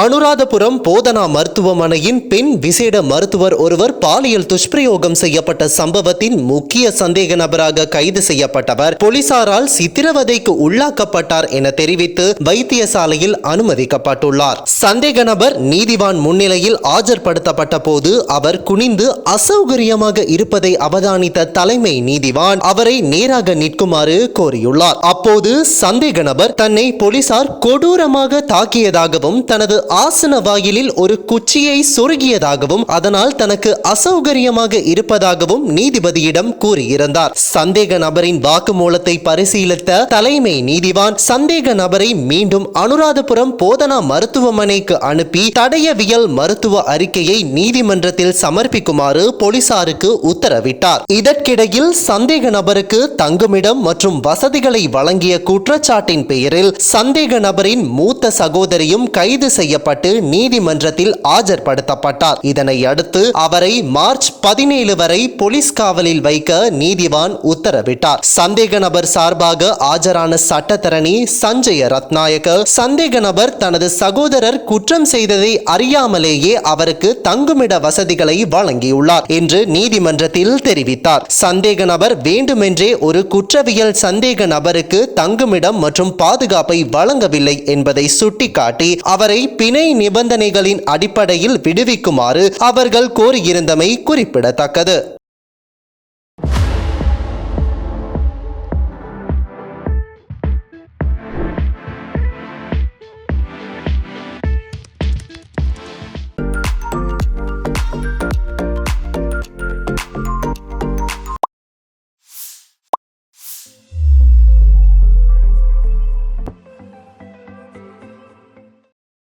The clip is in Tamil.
அனுராதபுரம் போதனா மருத்துவமனையின் பெண் விசேட மருத்துவர் ஒருவர் பாலியல் துஷ்பிரயோகம் செய்யப்பட்ட சம்பவத்தின் முக்கிய சந்தேக நபராக கைது செய்யப்பட்டவர். போலீசாரால் சித்திரவதைக்கு உள்ளாக்கப்பட்டார் என தெரிவித்து வைத்தியசாலையில் அனுமதிக்கப்பட்டுள்ளார். சந்தேக நபர் நீதிவான் முன்னிலையில் ஆஜர்படுத்தப்பட்ட போது அவர் குனிந்து அசௌகரியமாக இருப்பதை அவதானித்த தலைமை நீதிவான் அவரை நேராக நிற்குமாறு கோரியுள்ளார். அப்போது சந்தேக நபர் தன்னை போலீசார் கொடூரமாக தாக்கியதாகவும் தனது ஆசன வாயிலில் ஒரு குச்சியை சொருகியதாகவும் அதனால் தனக்கு அசௌகரியமாக இருப்பதாகவும் நீதிபதியிடம் கூறியிருந்தார். சந்தேக நபரின் வாக்குமூலத்தை பரிசீலித்த தலைமை நீதிவான் சந்தேக நபரை மீண்டும் அனுராதபுரம் போதனா மருத்துவமனைக்கு அனுப்பி தடயவியல் மருத்துவ அறிக்கையை நீதிமன்றத்தில் சமர்ப்பிக்குமாறு போலீசாருக்கு உத்தரவிட்டார். இதற்கிடையில் சந்தேக நபருக்கு தங்குமிடம் மற்றும் வசதிகளை வழங்கிய குற்றச்சாட்டின் பெயரில் சந்தேக நபரின் மூத்த சகோதரியும் கைது செய்ய செய்யப்பட்டு நீதிமன்றத்தில் ஆஜர்படுத்தப்பட்டார். இதனை அடுத்து அவரை மார்ச் பதினேழு வரை போலீஸ் காவலில் வைக்க நீதிவான் உத்தரவிட்டார். சந்தேக நபர் சார்பாக ஆஜரான சட்டத்தரணி சஞ்சய ரத்நாயக்க சந்தேக நபர் தனது சகோதரர் குற்றம் செய்ததை அறியாமலேயே அவருக்கு தங்குமிட வசதிகளை வழங்கியுள்ளார் என்று நீதிமன்றத்தில் தெரிவித்தார். சந்தேக நபர் வேண்டுமென்றே ஒரு குற்றவியல் சந்தேக நபருக்கு தங்குமிடம் மற்றும் பாதுகாப்பை வழங்கவில்லை என்பதை சுட்டிக்காட்டி அவரை பிணை நிபந்தனைகளின் அடிப்படையில் விடுவிக்குமாறு அவர்கள் கோரியிருந்தமை குறிப்பிடத்தக்கது.